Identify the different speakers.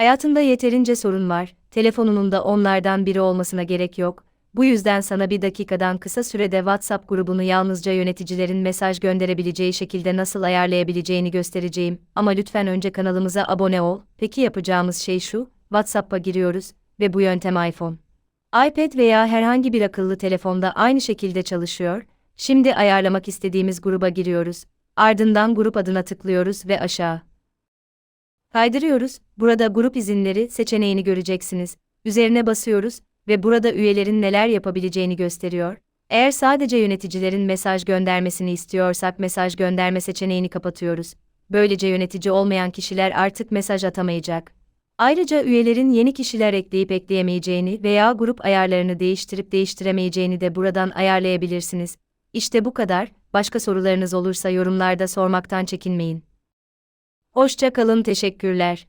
Speaker 1: Hayatında yeterince sorun var, telefonunun da onlardan biri olmasına gerek yok. Bu yüzden sana bir dakikadan kısa sürede WhatsApp grubunu yalnızca yöneticilerin mesaj gönderebileceği şekilde nasıl ayarlayabileceğini göstereceğim. Ama lütfen önce kanalımıza abone ol. Peki yapacağımız şey şu, WhatsApp'a giriyoruz ve bu yöntem iPhone, iPad veya herhangi bir akıllı telefonda aynı şekilde çalışıyor. Şimdi ayarlamak istediğimiz gruba giriyoruz. Ardından grup adına tıklıyoruz ve aşağı kaydırıyoruz. Burada grup izinleri seçeneğini göreceksiniz. Üzerine basıyoruz ve burada üyelerin neler yapabileceğini gösteriyor. Eğer sadece yöneticilerin mesaj göndermesini istiyorsak mesaj gönderme seçeneğini kapatıyoruz. Böylece yönetici olmayan kişiler artık mesaj atamayacak. Ayrıca üyelerin yeni kişiler ekleyip ekleyemeyeceğini veya grup ayarlarını değiştirip değiştiremeyeceğini de buradan ayarlayabilirsiniz. İşte bu kadar. Başka sorularınız olursa yorumlarda sormaktan çekinmeyin. Hoşça kalın, teşekkürler.